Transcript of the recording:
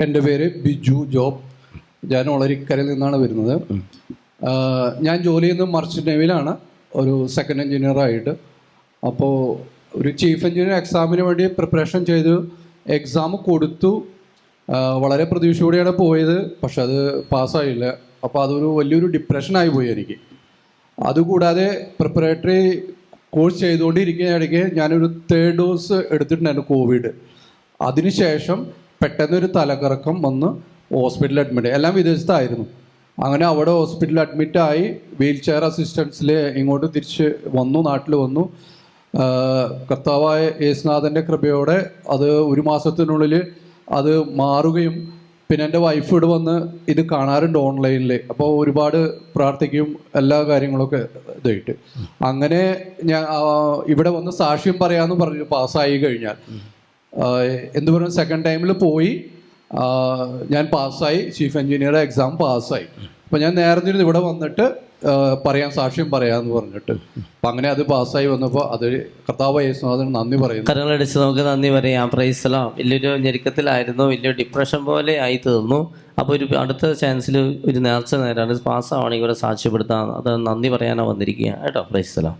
എന്റെ പേര് ബിജു ജോബ്. ഞാൻ ഒളരിക്കരയിൽ നിന്നാണ് വരുന്നത്. ഞാൻ ജോലി ചെയ്യുന്നത് മർച്ചന്റ് നേവിയിലാണ്. ഒരു സെക്കൻഡ് എഞ്ചിനീയർ ആയിട്ട്. അപ്പോൾ ഒരു ചീഫ് എഞ്ചിനീയർ എക്സാമിന് വേണ്ടി പ്രിപ്പറേഷൻ ചെയ്തു. എക്സാം കൊടുത്തു. വളരെ പ്രതീക്ഷയോടെയാണ് പോയത്. പക്ഷെ അത് പാസ്സായില്ല. അപ്പോൾ അതൊരു വലിയൊരു ഡിപ്രഷനായി പോയി എനിക്ക്. അതുകൂടാതെ പ്രിപ്പറേറ്ററി കോഴ്സ് ചെയ്തുകൊണ്ടിരിക്കുന്ന ഇടയ്ക്ക് ഞാനൊരു തേർഡ് ഡോസ് എടുത്തിട്ടുണ്ടായിരുന്നു കോവിഡ് അതിനുശേഷം പെട്ടെന്നൊരു തലകറക്കം വന്ന് ഹോസ്പിറ്റലിൽ അഡ്മിറ്റ് എല്ലാം വിദേശത്തായിരുന്നു. അങ്ങനെ അവിടെ ഹോസ്പിറ്റലിൽ അഡ്മിറ്റായി വീൽ ചെയർ അസിസ്റ്റൻസിൽ ഇങ്ങോട്ട് തിരിച്ച് വന്നു നാട്ടിൽ വന്നു. കർത്താവായ യേശുനാഥന്റെ കൃപയോടെ അത് ഒരു മാസത്തിനുള്ളിൽ അത് മാറുകയും പിന്നെ എന്റെ വൈഫ് ഇവിടെ വന്ന് ഇത് കാണാറുണ്ട് ഓൺലൈനിൽ അപ്പോൾ ഒരുപാട് പ്രാർത്ഥിക്കും എല്ലാ കാര്യങ്ങളൊക്കെ ഇതായിട്ട്. അങ്ങനെ ഞാൻ ഇവിടെ വന്ന് സാക്ഷ്യം പറയാമെന്ന് പറഞ്ഞു പാസ്സായി കഴിഞ്ഞാൽ. എന്ത് പറയുക സെക്കൻഡ് ടൈമിൽ പോയി. ഞാൻ പാസ്സായി. ചീഫ് എഞ്ചിനീയറുടെ എക്സാം പാസ്സായി. അപ്പം ഞാൻ നേർന്നിരുന്നു ഇവിടെ വന്നിട്ട് പറയാൻ പറയാം സാക്ഷ്യം പറയാന്ന് പറഞ്ഞിട്ട്. അപ്പം അങ്ങനെ അത് പാസ്സായി വന്നപ്പോൾ അത് കർത്താവ് യേശുനാഥന് നന്ദി പറയുന്നു. കരങ്ങളടിച്ച് നമുക്ക് നന്ദി പറയാം. പ്രൈസലാം വലിയൊരു ഞെരുക്കത്തിലായിരുന്നു. വലിയൊരു ഡിപ്രഷൻ പോലെ ആയി തീർന്നു. അപ്പോൾ ഒരു അടുത്ത ചാൻസിൽ ഒരു നേർച്ച നേരാണ് പാസ്സാവണെങ്കിൽ ഇവിടെ സാക്ഷ്യപ്പെടുത്താൻ. അത് നന്ദി പറയാനാണ് വന്നിരിക്കുക കേട്ടോ? പ്രൈസലാം